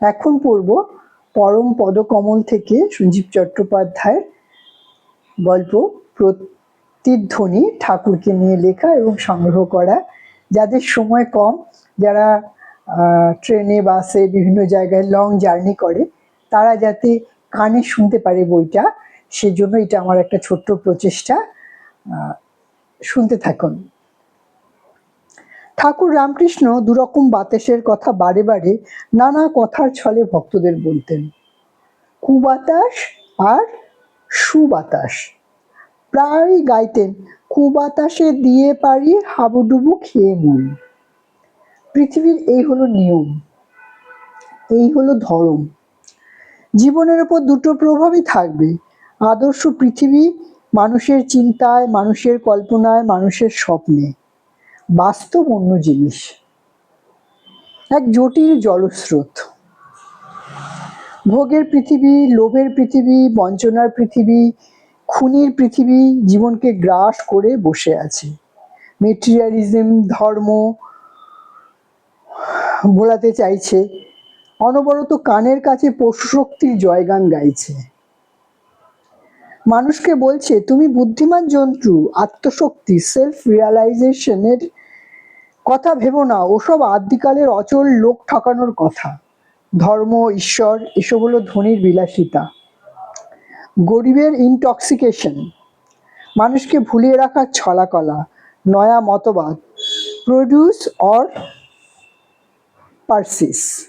এখন পড়ব পরম পদকমল থেকে সঞ্জীব চট্টোপাধ্যায়ের গল্প প্রতিধ্বনি ঠাকুরকে নিয়ে লেখা এবং সংগ্রহ করা। যাদের সময় কম, যারা ট্রেনে, বাসে, বিভিন্ন জায়গায় লং জার্নি করে, তারা যাতে কানে শুনতে পারে বইটা, সেজন্য এটা আমার একটা ছোট্ট প্রচেষ্টা। শুনতে থাকুন। ঠাকুর রামকৃষ্ণ দুরকম বাতাসের কথা বারে বারে নানা কথার ছলে ভক্তদের বলতেন। কুবাতাস আর সুবাতাস। প্রায় গাইতেন, কুবাতাসে দিয়ে পারি হাবুডুবু খেয়ে মরি পৃথিবীর এই হলো নিয়ম, এই হলো ধর্ম। জীবনের উপর দুটো প্রভাবই থাকবে, আদর্শ পৃথিবী, মানুষের চিন্তায়, মানুষের কল্পনায়, মানুষের স্বপ্নে। বাস্তব অন্য জিনিস। এক জটিল জলস্রোত। ভোগের পৃথিবী, লোভের পৃথিবী, বঞ্চনার পৃথিবী, খুনির পৃথিবী জীবনকে গ্রাস করে বসে আছে। মেটেরিয়ালিজম, ধর্ম ভোলাতে চাইছে, অনবরত কানের কাছে পশু পশুশক্তির জয়গান গাইছে। মানুষকে বলছে, তুমি বুদ্ধিমান জন্তু, আত্মশক্তি সেলফ রিয়ালাইজেশনের কথা ভেবো না, ওসব আদিকালের অচল লোক ঠকানোর কথা। ধর্ম, ঈশ্বর, এসব হলো ধনির বিলাসিতা। গরিবের ইনটক্সিকেশন মানুষকে ভুলিয়ে রাখার ছলাকলা, নয়া মতবাদ। প্রডিউস অর পার্সিস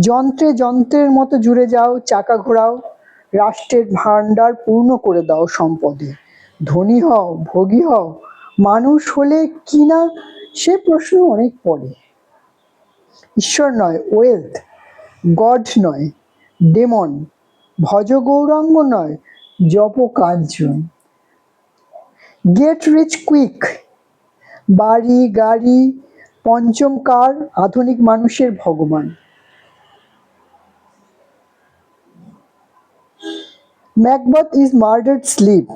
যন্ত্রে যন্ত্রের মতো জুড়ে যাও, চাকা ঘোরাও, রাষ্ট্রের ভাণ্ডার পূর্ণ করে দাও সম্পদে। ধনী হও, ভোগী হও মানুষ হলে কি না, সে প্রশ্ন অনেক পরে ঈশ্বর নয় ওয়েলথ গড নয় ডেমন ভজ গৌরাঙ্গ নয়, জপ কাঞ্চন গেট রিচ কুইক বাড়ি, গাড়ি, পঞ্চম কার, আধুনিক মানুষের ভগবান। ম্যাকবথ ইজ মার্ডার্ড স্লিপ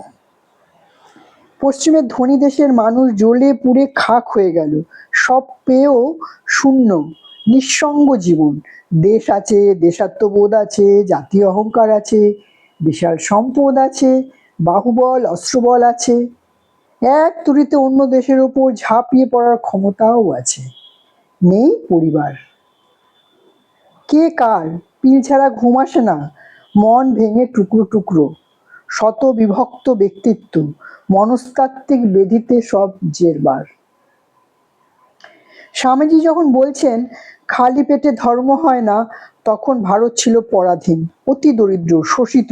পশ্চিমের ধনী দেশের মানুষ জ্বলে পুড়ে খাক হয়ে গেল। সব পেয়েও শূন্য, নিঃসঙ্গ জীবন। দেশ আছে, দেশাত্মবোধ আছে জাতীয় অহংকার আছে, বিশাল সম্পদ আছে, বাহুবল, অস্ত্রবল আছে। এক তুড়িতে অন্য দেশের ওপর ঝাঁপিয়ে পড়ার ক্ষমতাও আছে। নেই পরিবার। কে কার? পিল ছাড়া ঘুম আসে না। মন ভেঙে টুকরো টুকরো। শত বিভক্ত ব্যক্তিত্ব। মনস্তাত্ত্বিক বেধিতে সব জেরবার। স্বামীজি যখন বলছেন, খালি পেটে ধর্ম হয় না, তখন ভারত ছিল পরাধীন, অতি দরিদ্র, শোষিত,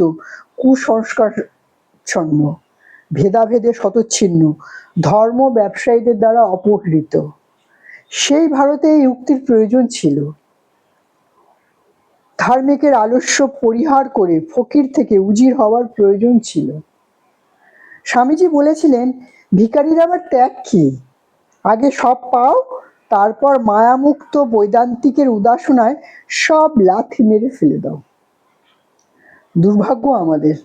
কুসংস্কারচ্ছন্ন, ভেদাভেদে শতচ্ছিন্ন ধর্ম ব্যবসায়ীদের দ্বারা অপহৃত। সেই ভারতে এই উক্তির প্রয়োজন ছিল। ধার্মিকের আলস্য পরিহার করে ফকির থেকে উজির হওয়ার প্রয়োজন ছিল। স্বামীজি বলেছিলেন ভিকারির আবার ত্যাগ কি? আগে সব পাও, তারপর মায়ামুক্ত বৈদান্তিকের উদাসনায় সব লাথি মেরে ফেলে দাও। দুর্ভাগ্য আমাদের।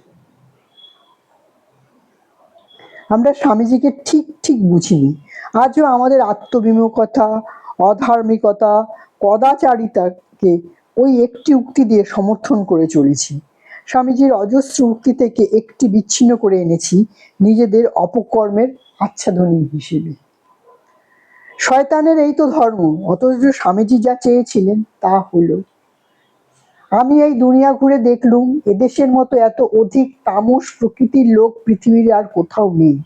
আমরা স্বামীজিকে ঠিক ঠিক বুঝিনি। আজও আমাদের আত্মবিমুখতা, অধার্মিকতা কদাচারিতাকে ওই একটি উক্তি দিয়ে সমর্থন করে চলেছি। স্বামীজির অজস্র উক্তি থেকে একটি বিচ্ছিন্ন করে এনেছি নিজেদের অপকর্মের আচ্ছাদনী হিসেবে। শয়তানের এই তো ধর্ম, অথচ স্বামীজি যা চেয়েছিলেন তা হলো। আমি এই দুনিয়া ঘুরে দেখলুম, এদেশের মতো এত অধিক তামস প্রকৃতির লোক পৃথিবীর আর কোথাও নেই।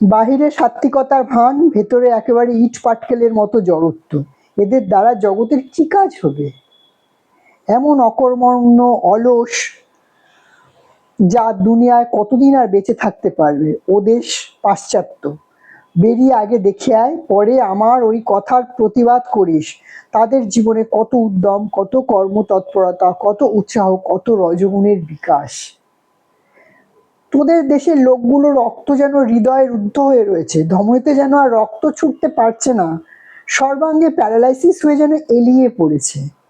বাহিরে সাত্ত্বিকতার ভান, ভেতরে একেবারে ইট পাটকেলের মতো জড়ত্ব। এদের দ্বারা জগতের কি কাজ হবে? এমন অকর্মণ্য, অলস যা দুনিয়ায় কতদিন আর বেঁচে থাকতে পারবে? ও দেশ পাশ্চাত্য। বেরিয়ে আগে দেখে আয়, পরে আমার ওই কথার প্রতিবাদ করিস। তাদের জীবনে কত উদ্যম, কত কর্মতৎপরতা, কত উৎসাহ, কত রজগুণের বিকাশ। তোদের দেশের লোকগুলো রক্ত যেন হৃদয়ে রুদ্ধ হয়ে রয়েছে। ধমনীতে যেন আর রক্ত ছুটতে পারছে না। সর্বাঙ্গে প্যারালাইসিস হয়ে যেন এলিয়ে পড়েছে।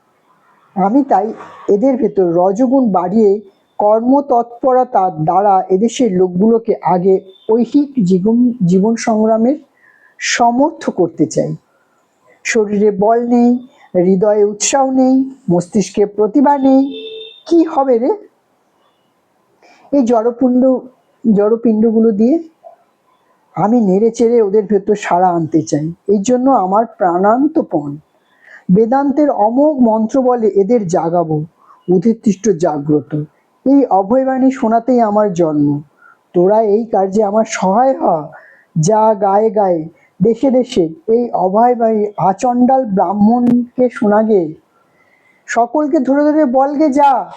আমি তাই এদের ভেতর রজগুণ বাড়িয়ে কর্মতৎপরতার দ্বারা এদেশের লোকগুলোকে আগে ঐহিক জীবন জীবন সংগ্রামের সমর্থ করতে চাই। শরীরে বল নেই, হৃদয়ে উৎসাহ নেই, মস্তিষ্কে প্রতিভা নেই, কি হবে রে? এই জড়পিণ্ড, জড়পিণ্ডগুলো দিয়ে আমি নেড়ে চেড়ে ওদের ভেতর সাড়া আনতে চাই। এই জন্য আমার প্রাণান্তপণ বেদান্তের অমোঘ মন্ত্র বলে এদের জাগাবো উধিষ্ঠিষ্ট জাগ্রত। এই অভয়বাণী শোনাতেই আমার জন্ম। তোরা এই কার্যে আমার সহায় হ। যা গায়ে গায়ে, দেশে দেশে এই অভয়বাণী আচণ্ডাল ব্রাহ্মণকে শোনাগে। সকলকে ধরে ধরে বলগে যা।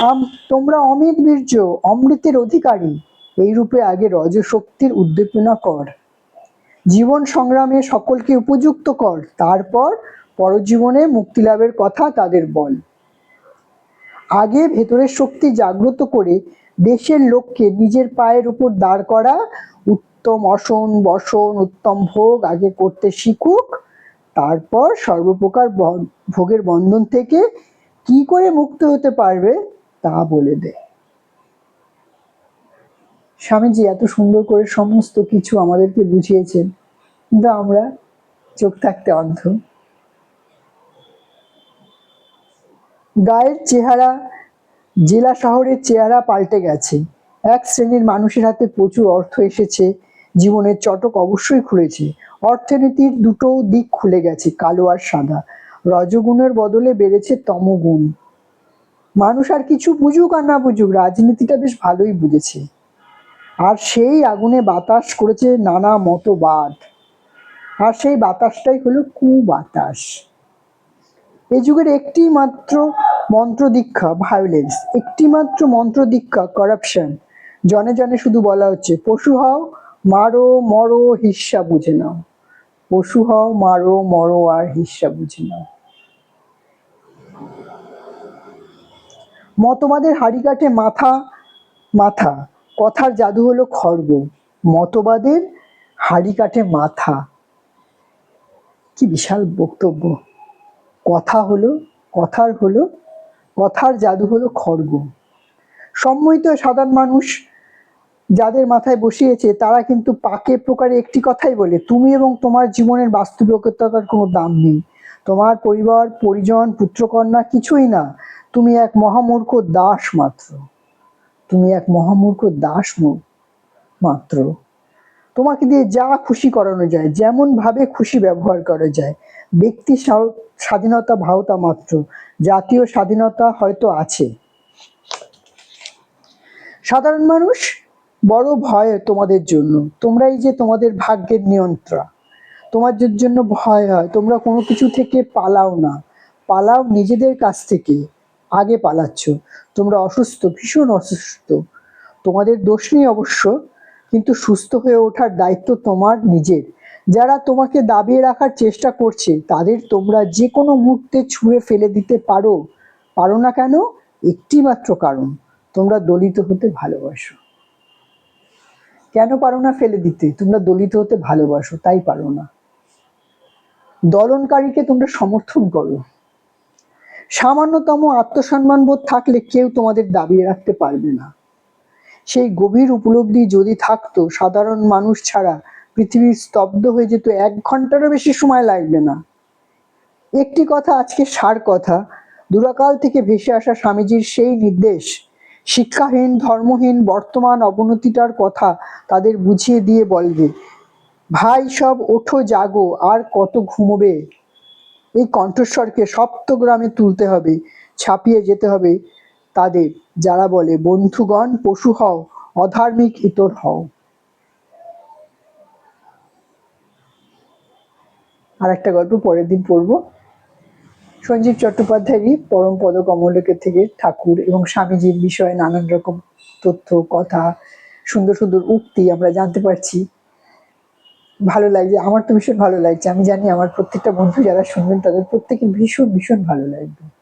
আম, তোমরা অমিত বীর্য, অমৃতের অধিকারী। এই রূপে আগে রজশক্তির উদ্দীপনা কর। জীবন সংগ্রামে সকলকে উপযুক্ত কর। তারপর পরজীবনে মুক্তি লাভের কথা তাদের বল। আগে ভেতরের শক্তি জাগ্রত করে দেশের লোককে নিজের পায়ের উপর দাঁড় করা, উত্তম অসন, বসন, উত্তম ভোগ আগে করতে শিখুক, তারপর সর্বপ্রকার ভোগের বন্ধন থেকে কি করে মুক্ত হতে পারবে তা বলে দে। স্বামীজি এত সুন্দর করে সমস্ত কিছু আমাদেরকে বুঝিয়েছেন, কিন্তু আমরা চোখ থাকতে অন্ধ। গায়ের চেহারা, জেলা শহরের চেহারা পাল্টে গেছে। এক শ্রেণির মানুষের হাতে প্রচুর অর্থ এসেছে, জীবনের চটক অবশ্যই খুলেছে। অর্থনীতির দুটো দিক খুলে গেছে, কালো আর সাদা। রজগুণের বদলে বেড়েছে তমগুণ। মানুষ আর কিছু বুঝুক আর না বুঝুক, রাজনীতিটা বেশ ভালোই বুঝেছে। আর সেই আগুনে বাতাস করেছে নানা মতবাদ। আর সেই বাতাসটাই হলো কুবাতাস। এই যুগের একটি মাত্র মন্ত্র দীক্ষা ভায়োলেন্স একটি মাত্র মন্ত্র দীক্ষা করাপশন জনে জনে শুধু বলা হচ্ছে, পশু হও, মারো, মরো, হিস্সা বুঝে নাও। পশু হও, মারো, মরো, আর হিস্সা বুঝে নাও। মতবাদের হাড়ি কাঠে মাথা মাথা। কথার জাদু হলো খর্গ মতবাদের হাড়ি কাঠে মাথা। কি বিশাল বক্তব্য। কথা হলো, কথার হলো কথার জাদু হলো খর্গ সম্মিত সাধারণ মানুষ যাদের মাথায় বসিয়েছে, তারা কিন্তু পাকে প্রকারে একটি কথাই বলে, তুমি এবং তোমার জীবনের বাস্তবিকতার কোনো দাম নেই। তোমার পরিবার, পরিজন, পুত্রকন্যা কিছুই না। তুমি এক মহামূর্খ দাস মাত্র। তুমি এক মহামূর্খ দাস মাত্র। তোমাকে দিয়ে যা খুশি করানো যায়, যেমন ভাবে খুশি ব্যবহার করা যায়। ব্যক্তি স্বা- স্বাধীনতা ভাওতা মাত্র, জাতীয় স্বাধীনতা হয়তো আছে। সাধারণ মানুষ, বড় ভয় তোমাদের জন্য। তোমরাই যে তোমাদের ভাগ্যের নিয়ন্ত্রণ তোমাদের জন্য ভয় হয়, তোমরা কোনো কিছু থেকে পালাও না। পালাও নিজেদের কাছ থেকে, আগে পালাচ্ছ। তোমরা অসুস্থ, ভীষণ অসুস্থ। তোমাদের দোষ নেই অবশ্য কিন্তু সুস্থ হয়ে ওঠার দায়িত্ব তোমার নিজের। যারা তোমাকে দাবিয়ে রাখার চেষ্টা করছে, তাদের তোমরা যে কোনো মুহূর্তে ছুঁড়ে ফেলে দিতে পারো। পারো না কেন? একটি মাত্র কারণ, তোমরা দলিত হতে ভালোবাসো। কেন পারো না ফেলে দিতে? তোমরা দলিত হতে ভালোবাসো, তাই পারো না। দলনকারীকে তোমরা সমর্থন করো। সামান্যতম আত্মসম্মান বোধ থাকলে কেউ তোমাদের দাবিয়ে রাখতে পারবে না। সেই গভীর উপলব্ধি যদি থাকতো, সাধারণ মানুষ ছাড়া পৃথিবী স্তব্ধ হয়ে যেত, এক ঘন্টারও বেশি সময় লাগবে না। একটি কথা আজকে সার কথা, দুরাকাল থেকে ভেসে আসা স্বামীজির সেই নির্দেশ, শিক্ষাহীন, ধর্মহীন, বর্তমান অবনতিটার কথা তাদের বুঝিয়ে দিয়ে বলবে, ভাই, সব ওঠো, জাগো, আর কত ঘুমোবে? এই কণ্ঠস্বরকে সপ্তগ্রামে তুলতে হবে, ছাপিয়ে যেতে হবে তাদের, যারা বলে, বন্ধুগণ, পশু হও, অধার্মিক ইতর হও। আর একটা গল্প পরের দিন পড়ব। সঞ্জীব চট্টোপাধ্যায়েরই পরম পদ কমলকে থেকে ঠাকুর এবং স্বামীজির বিষয়ে নানান রকম তথ্য, কথা, সুন্দর সুন্দর উক্তি আমরা জানতে পারছি। ভালো লাগছে, আমার তো ভীষণ ভালো লাগছে। আমি জানি আমার প্রত্যেকটা বন্ধু যারা শুনবেন, তাদের প্রত্যেকে ভীষণ ভীষণ ভালো লাগবে।